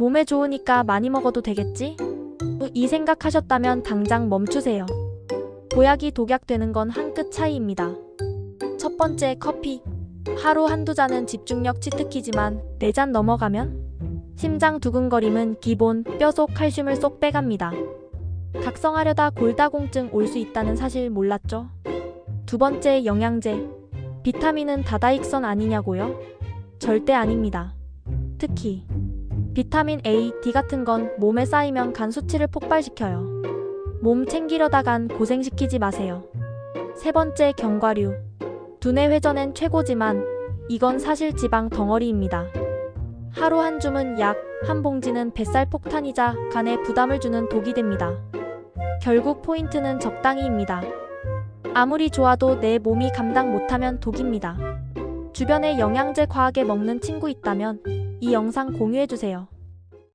몸에 좋으니까 많이 먹어도 되겠지? 이 생각하셨다면 당장 멈추세요. 보약이 독약되는 건 한 끗 차이입니다. 첫 번째 커피. 하루 한두 잔은 집중력 치트키지만 네 잔 넘어가면 심장 두근거림은 기본 뼈속 칼슘을 쏙 빼갑니다. 각성하려다 골다공증 올 수 있다는 사실 몰랐죠? 두 번째 영양제. 비타민은 다다익선 아니냐고요? 절대 아닙니다. 특히 비타민 A, D 같은 건 몸에 쌓이면 간 수치를 폭발시켜요. 몸 챙기려다간 고생시키지 마세요. 세 번째 견과류. 두뇌 회전엔 최고지만 이건 사실 지방 덩어리입니다. 하루 한 줌은 약, 한 봉지는 뱃살 폭탄이자 간에 부담을 주는 독이 됩니다. 결국 포인트는 적당히입니다. 아무리 좋아도 내 몸이 감당 못하면 독입니다. 주변에 영양제 과하게 먹는 친구 있다면 이 영상 공유해주세요.